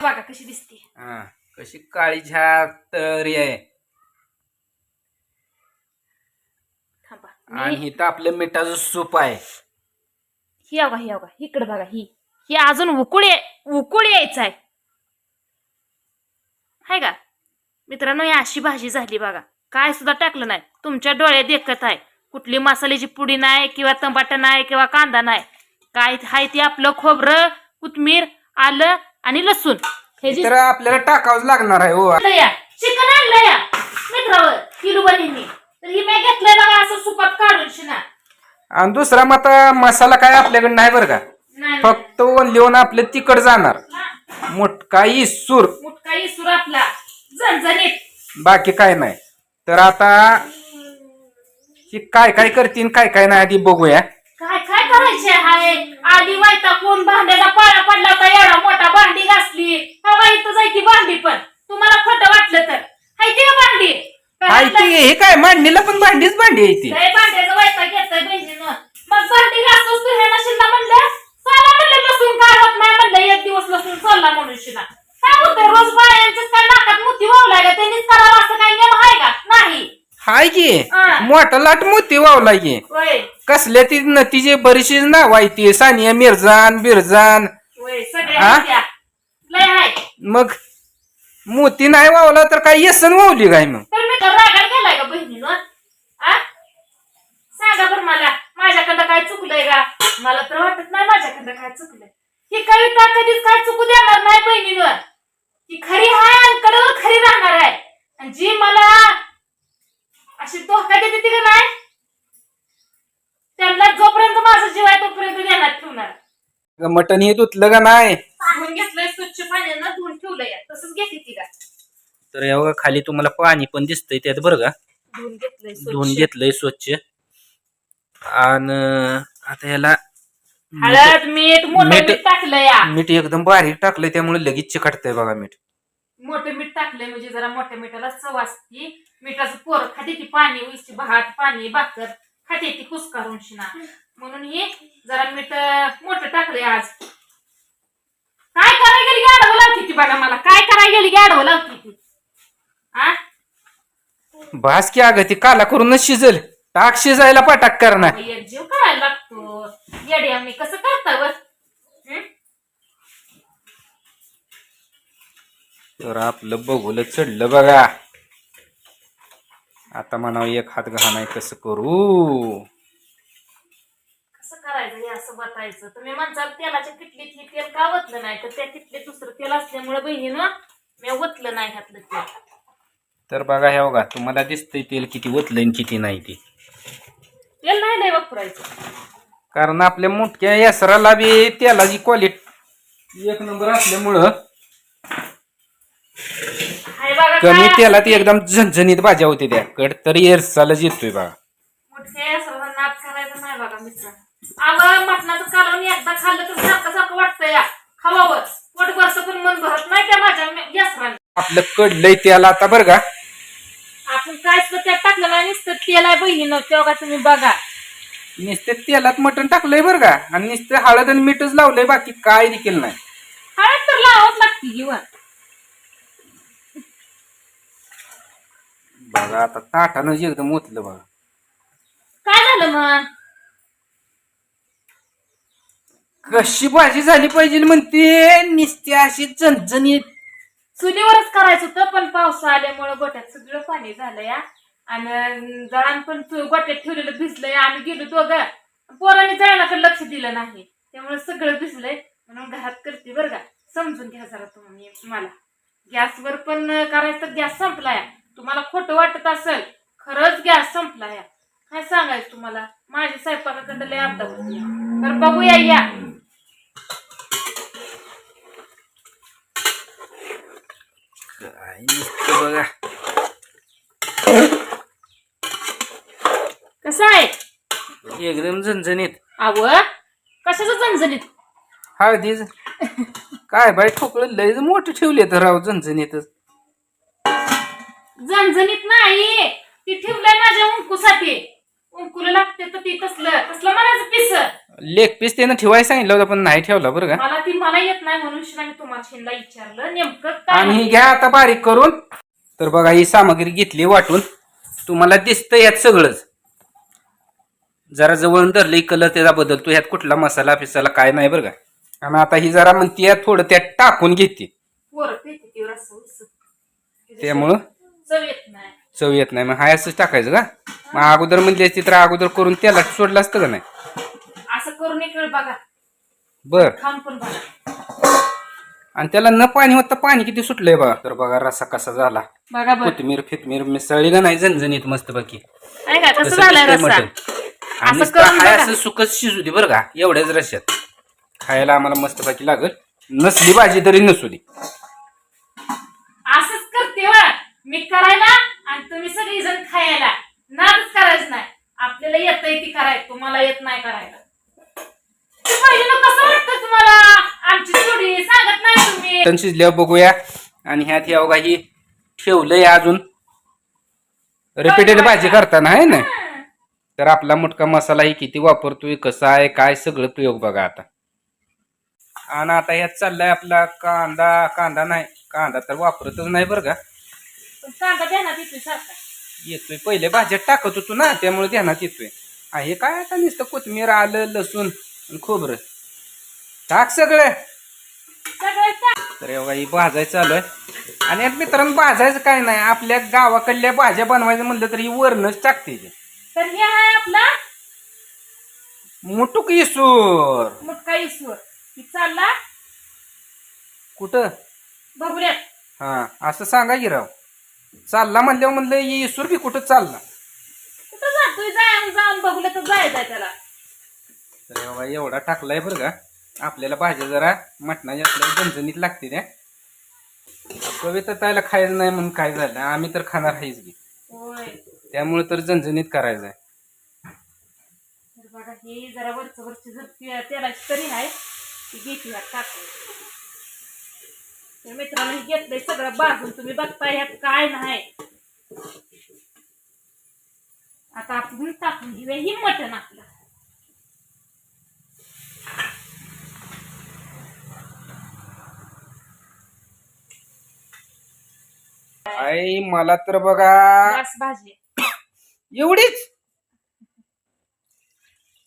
बघा कशी दिसते. हा कशी काळी झाक तरी आहे. थांबा. आणि इथं आपलं मिठाचं सूप आहे. ही अवघा ही अवघा इकडे बघा ही. ही अजून उकुळ उकुळ यायचं आहे. हाय का? मित्रांनो ही अशी भाजी झाली बघा. काय सुद्धा टाकलं नाही. तुमच्या डोळ्यात देखत आहे. कुठली मसाल्याची पुडी नाही किंवा तंबाटा नाही किंवा कांदा नाही. काय हाय ते आपलं खोबरं कोथमीर आलं आणि लसूण. हे जे तर आपल्याला टाकावंच लागणार आहे हो. आणलं या चिकन आणलं या मित्रावर किलो बहिणी तर ही मी घेतलंय बघा असं सुपात काढून शिना. आणि दुसरा मग आता मसाला काय आपल्याकडे नाही बरं का? नाही फक्त लिहून आपलं तिकड जाणार. मोठका इसूर मुटका इसुर आपला. झणझणीत. बाकी काय नाही. तर आता ही काय काय करतीन काय काय नाही आधी बघूया. करायचे हाय आधी वायता कोण भांड्याला पाळा पडला होता एवढा मोठा भांडी घासली. हवा इथं जायची भांडी पण. तुम्हाला खोटं वाटलं तर. हाय ती का भांडी? हाय ते हे काय मांडणीला पण भांडीच भांडी आहे ती. लय भांड्याचं वायता घेतोय बहिणीनं. मग भांडी शिल्ला म्हणलं? चला नाही म्हणलं एक दिवस चालला म्हणून शिना काय होतंय रोज बायांच्याच काय नाकात मोती वावलाय का? त्यांनीच करावं असं काही नियम आहे का? नाही. हाय की हा. मोठा लाट मोती वावला की. होय. कसल्या ती नतीजे बरीचशी नाव आहे ती सानिया मिर्जान बिरजान. होय सगळे हा? आहेत त्या. लय आहे मग मोती नाही वावला तर काय येसन वावली काय मग? तर मी तर रागात गेलाय का बहिणीनं. आ? सांगा बरं मला माझ्याकडं काय चुकलंय का मला तर वाटत नाही माझ्याकडं काय चुकलंय. ही कविता कधीच काय चुकू देणार नाही बहिणीनं ती खरी आहे आणि कडेवर खरी राहणार आहे आणि जी मला अशी धोका देते ती का नाही त्यांना जोपर्यंत माझा जीव आहे तोपर्यंत देणार ठेवणार मटण हे धुतलं का नाही? घेतलंय स्वच्छ पाण्यानं धुवून ठेवलंय तसंच घेते ती का तर या बघा खाली तुम्हाला पाणी पण दिसतंय त्यात बरं का. धुवून घेतलंय धुवून स्वच्छ घेतलंय स्वच्छ. आणि आता ह्याला हळद मीठ मोठं मीठ- मीठ टाकलं या. मीठ एकदम बारीक टाकलंय त्यामुळे लगेच चिकटतंय बघा मीठ. मोठं मीठ टाकलंय म्हणजे जरा मोठ्या मिठाला चव असते. मिठाचं पोर खाते ती पाणी उईची भात पाणी भाकर खाते ती कुसकारून शिना म्हणून हे जरा मीठ अं, मोठं टाकलंय आज. काय करायला गेली आडवं लावते ती बघा मला? काय करायला गेली आडवं लावते ती? आ? भास की अगं ती काला करूनच शिजल. टाक शिजायला पाटाक करणार. एक जीव करायला लागतो. येडे आम्ही कसं करता वर? तर आपलं बघुलं चढलं बघा. आता म्हणावं एक हात घाणाय कसं करू? कसं करायचं हे असं बतायचं. तुम्ही म्हणसाल तेलाच्या किटलीत हे तेल का वतलं नाही? तर त्या किटलीत दुसरं तेल असल्यामुळे बहिणीनं मी वतलं नाही ह्यातलं तेल. तर बघा हे बघा तुम्हाला दिसतंय तेल किती ओतलंय आणि किती नाही ते. तेल नाही लय वापरायचं. कारण आपल्या मोठ्या यासराला बी तेलाची क्वालिटी एक नंबर असल्यामुळं हाय बघा कमी काय तेलात. एकदम झणझणीत भाज्या होते त्या. कड तरी येतोय बघा. मोठ्या सर्व नाद करायचं नाही बघा मित्र. अगं मटणाचं कालवण एकदा खाल्लं तर सारखं सारखं वाटतं या. खावावं. पोट बरचं पण मन भरत नाही त्या माझ्या यासराने आपलं कडलंय तेल आता बरं का? आपण काय सुद्धा त्यात टाकलं नाही नुसतं तेल आहे बहिणीनं. तेव्हा तुम्ही बघा. नुसते तेलात मटण टाकलंय बरं का? आणि नुसते हळद आणि मीठच लावलंय बाकी काय देखील नाही. हळद तर लावावंच लागते जीवन बघा आता ताटानं एकदम ओतलं बघा. काय झालं मग? कशी भाजी झाली पाहिजे म्हणते नुसती अशी चणचणीत चुलीवरच करायचं होतं पण पाऊस आल्यामुळे गोट्यात सगळं पाणी झालं या. आणि जळान पण तु- गोट्यात ठेवलेलं भिजलंय आम्ही गेलो दोघं. पोरांनी जळणाकडे लक्ष दिलं नाही त्यामुळे सगळं भिजलंय. म्हणून घरात करते बरं का. समजून घ्या जरा तुम्ही मला. गॅसवर पण करायचं तर गॅस संपलाय तुम्हाला खोटं वाटत असेल खरंच गॅस संपलाय काय सांगायचं तुम्हाला? माझ्या स्वयंपाकाकडे लय अर्धा तर बघूया या काय नुसतं बघा. कसं आहे? एकदम झणझणीत. आव कशाचं झणझणीत? हळदीच. काय बाई ठोकळं लयच मोठे ठेवले तर राव झणझणीतच. झणझणीत नाही. ती ठेवलंय माझ्या उंकूसाठी. उंकुला लागते तर ती तसलं तसलं म्हणायचं पिस? लेग पीस त्यानं ठेवायला सांगितलं होतं पण नाही ठेवला बरं का. मला ती मला येत नाही म्हणून मी तुम्हाला शिंदा विचारलं. नेमकं काय आणि ही घ्या आता बारीक करून. तर बघा ही सामग्री घेतली वाटून. तुम्हाला दिसतं यात सगळंच. जरा जवळून धरलं कलर त्याचा बदलतो ह्यात कुठला मसाला फिसाला काय नाही बरं का. आणि आता ही जरा म्हणते यात थोडं त्यात टाकून घेते. त्यामुळं चव येत नाही. चव येत नाही. मग हाय असंच टाकायचं का? मग अगोदर म्हणली असती तर अगोदर करून त्याला सोडलं असतं का नाही? असं करून एक वेळ बघा. बर. खाऊन पण बघा. आणि त्याला न पाणी होतं पाणी किती सुटलंय बघा. तर बघा रसा कसा झाला. बघा कोथिंबीर फितमीर मिसळली का नाही झणझणीत मस्त बाकी आहे का? कसं झालंय रस्सा? आणि असं करून हाय बघा. असं सुकच शिजू दे बरं का. एवढ्याच रश्यात खायला आम्हाला मस्त बाकी लागल. नसली भाजी तरी नसू दे. असंच करते वा मी करायला आणि तुम्ही सगळी जण खायला. आपल्याला येतंय ती करायला तुम्हाला येत नाही करायला. कसं वाटतं तुम्हाला? आमची जोडी सांगत नाही तुम्ही. मटण शिजल्यावर बघूया. आणि ह्यात या बघा ही ठेवलंय अजून. रिपीटेड भाजी करताना आहे ना. तर आपला मुटका मसाला ही किती वापरतोय कसा आहे काय सगळं प्रयोग बघा आता. आणि आता ह्यात चाललाय आपला कांदा. कांदा नाही कांदा तर वापरतच नाही बरं का. कांदा ध्यानात येतोय सारखा. येतोय. पहिले भाज्यात टाकत होतो ना त्यामुळे ध्यानात येतोय. हे काय आता नुसतं कोथिंबीर आलं लसूण आणि खोबरं? टाक सगळं. तर एवढा ही भाजायचं चालू आहे. आणि यात मित्रांनो भाजायचं काय नाही. आपल्या गावाकडल्या भाज्या बनवायचं म्हणलं तर ही वरणच टाकते ती. तर हे आहे आपला मुटुक इसूर. मुटका इसवर की चालला. कुठं? बघूयात हा असं सांगा की राव. चालला म्हणल्यावर म्हणलं ही इसूर बी कुठं चालला? बघूला तर जायचंय त्याला. तर एवढा एवढा टाकलाय बरं का? आपल्याला भाज्या जरा मटणाच्या आपल्याला झणझणीत लागते त्या. कविता तायला खायचं नाही म्हणून काय झालं? आम्ही तर खाणार आहेच की. त्यामुळे तर झणझणीत करायचं आहे. तर बघा ही जरा वरच वरची जर ते- तेलाची तरी आहे ती घेते ह्यात टाकून तर मित्रांनो हे घेतलंय सगळं बाजून. तुम्ही बघताय ह्यात काय नाही. आता आपण टाकून घेऊया. ही मटण आपलं. आई मला तर बघा. बस भाजी एवढीच?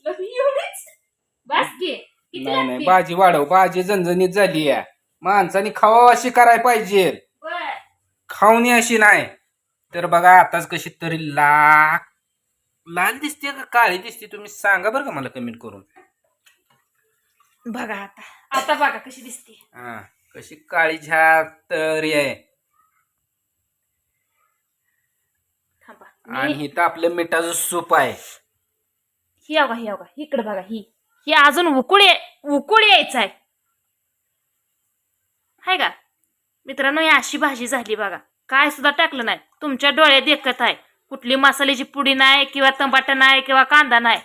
लग एवढीच? बस घे. किती नाही नाही लागते भाजी वाढव. भाजी झणझणीत झाली आहे. माणसाने खावा अशी करायला पाहिजे. बर. खावणी अशी नाही. तर बघा आताच कशी तरी ला लाल दिसते का काळी दिसते तुम्ही सांगा बरं का मला कमेंट करून. बघा आता. आता बघा कशी दिसते. हा कशी काळी झाक तरी आहे. थांबा. आणि मी- इथं आपलं मिठाचं सूप आहे. ही अवघा ही अवघा इकडे बघा ही. ही अजून उकुळ उकुळ यायचं आहे. हाय का? मित्रांनो ही अशी भाजी झाली बघा. काय सुद्धा टाकलं नाही. तुमच्या डोळ्यात देखत आहे. कुठली मसाल्याची पुडी नाही किंवा टमाटर नाही किंवा कांदा नाही.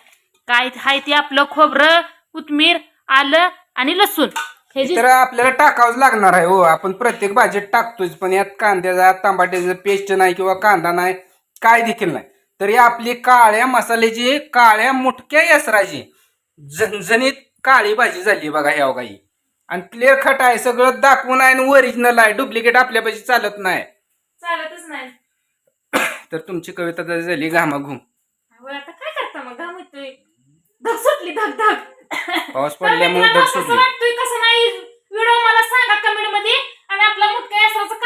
काय हाय ते आपलं खोबरं कोथमीर आलं आणि लसूण. हे जे तर आपल्याला टाकावंच लागणार आहे हो. आपण प्रत्येक भाजीत टाकतोच पण यात कांद्याचा टमाट्याचा पेस्ट नाही किंवा कांदा नाही काय देखील नाही. तरी आपली काळ्या मसाल्याची काळ्या मुटक्या यसराची झणझणीत काळी भाजी झाली बघा ह्या काही आणि क्लिअर खट आहे सगळं दाखवून आहे आणि ओरिजिनल आहे. डुप्लिकेट आपल्यापाशी चालत नाही. चालतच नाही. तर तुमची कविता तर झाली घामाघूम. आता काय करता मग? घाम येतोय. धग सुटली धग धग. पाऊस पडल्यामुळे कसं वाटतोय कसं नाही. व्हिडिओ मला सांगा कमेंटमध्ये आणि आपला मुटका यासराचं